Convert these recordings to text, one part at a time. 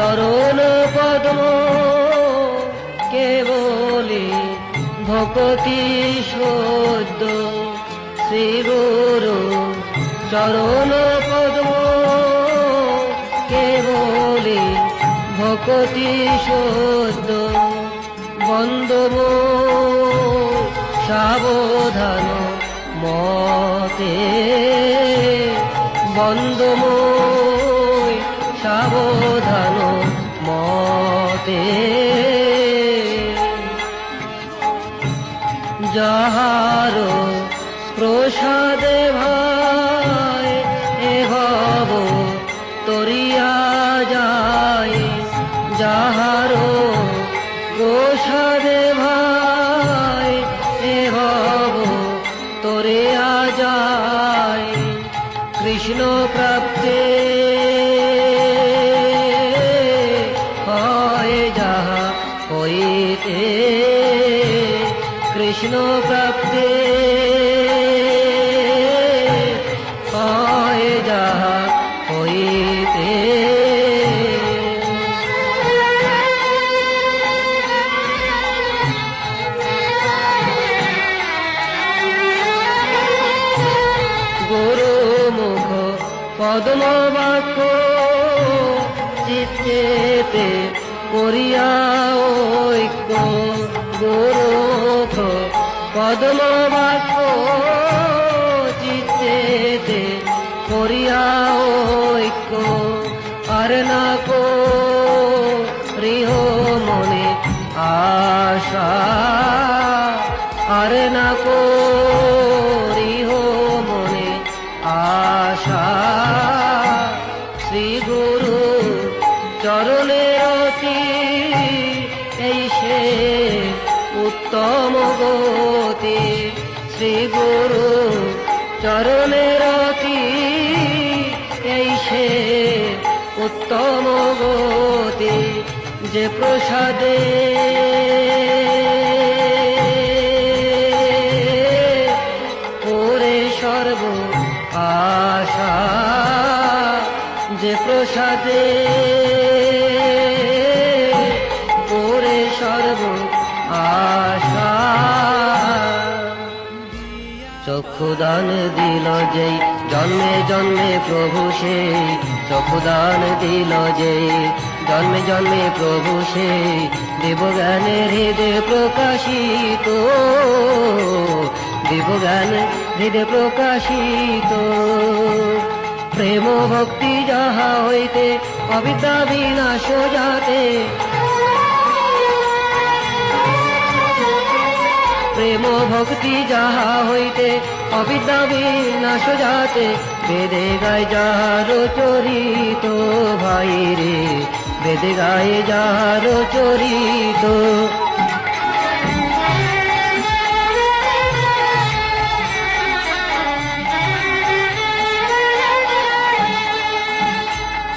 চরণ পদ্ম, কেবলি ভকতি সদ্য। শ্রী গুরু চরণ পদ্ম, কেবলি ভকতি সদ্য। বন্দব সাবধান মতে বন্দময় সাবধান মতে যাহার প্রসাদে ভাই এ ভব তরিয়া যায়। যাহার প্রসাদে ভাই এ ভব তরিয়া যায়। কৃষ্ণ প্রাপ্তে পদ্ম বাক্য চিত্তেতে করিয়া ঐক্য গুরু মুখ পদ্ম বাক্য চিত্তেতে করিয়া ঐক্য আর না কো রিহ মনে আশা। আর না কো অতি এই সে উত্তম গতি। শ্রী গুরু চরণের অতি এই সে উত্তম গতি যে প্রসাদে। ওরে সর্ব আশা যে প্রসাদে। চক্ষুদান দিল যেই, জন্মে জন্মে প্রভু সেই। চক্ষুদান দিল যেই, জন্মে জন্মে প্রভু সেই। দেবজ্ঞানের হৃদয় প্রকাশিত, দেবজ্ঞান হৃদয় প্রকাশিত। প্রেম ভক্তি যাহা হইতে, অবিদ্যা বিনাশ যাতে প্রেম ভক্তি যাহা হইতে অবিদ্যা বিনাশ যাতে। বেদে গায় যাহার চরিত ভাই রে, বেদে গায়ে যাহার চরিত।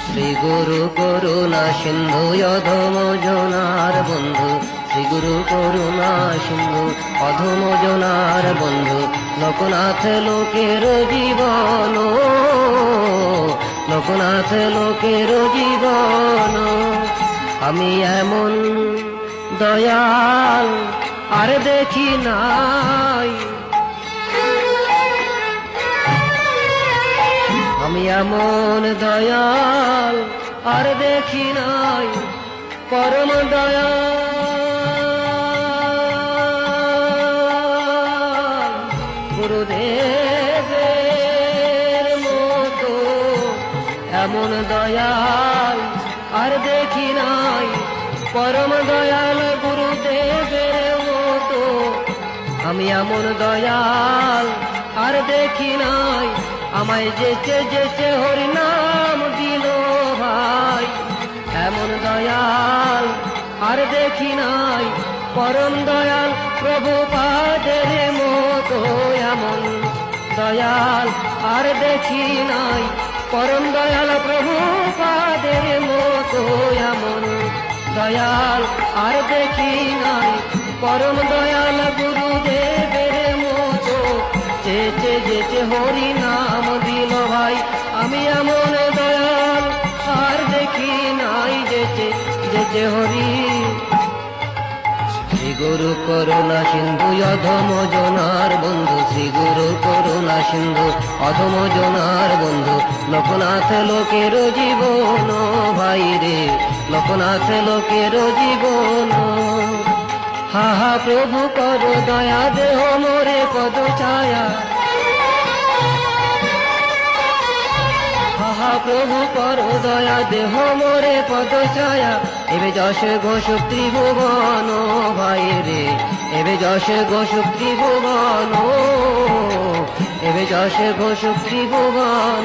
শ্রী গুরু করুণা সিন্ধু, অধম জনার বন্ধু শ্রী গুরু করুণা সিন্ধু, অধম জনার বন্ধু, লোকনাথ লোকের জীবন, লোকনাথ লোকের জীবন। আমি এমন দয়াল আর দেখি নাই। আমি এমন দয়াল আর দেখি নাই। পরম দয়াল গুরুদেবের মতো। এমন দয়াল আর দেখি নাই, পরম দয়াল গুরুদেবের মতো। আমি এমন দয়াল আর দেখি নাই, আমায় যেচে যেচে হরিনাম দিল ভাই। এমন দয়াল আর দেখি নাই পরম দয়াল, প্রভু পাদের মতো এমন। দয়াল আর দেখি নাই, পরম দয়াল, প্রভু পাদের মতো এমন। দয়াল আর দেখি নাই, পরম দয়াল, গুরুদেবের মতো। চেচে যেচে হরি নাম দিল ভাই, আমি এমন দয়াল আর দেখি নাই, যেচে সেজেছে হরি গুরু করুণা সিন্ধু, অধম জনার বন্ধু শ্রী গুরু করুণা সিন্ধু, অধম জনার বন্ধু। লোকনাথ লোকের জীবন ভাই রে, লোকনাথ লোকের জীবন। হা হা, প্রভু কর দয়া, দেহ মোরে পদ ছায়া। হাহা প্রভু কর দয়া, দেহ মোরে পদ ছায়া। এবে যশ ঘোষ ত্রিভুবন ভাই রে। এবে যশ ঘোষ ত্রিভুবন এবে যশ ঘোষ ত্রিভুবন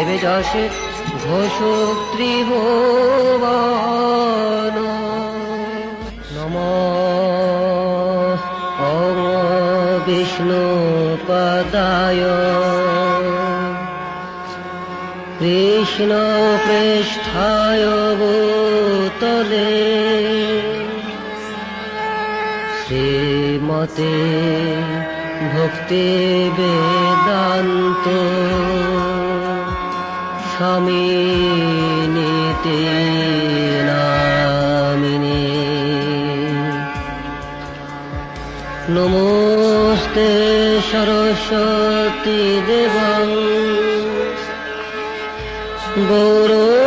এবে যশ ঘোষ ত্রিভুবন নম ওম বিষ্ণু পদায় কৃষ্ণ পৃষ্ঠায় ভূতলে শ্রীমতে ভক্তি বেদান্ত স্বামী নীতি নমস্তে সরস্বতী দেবং। গৌর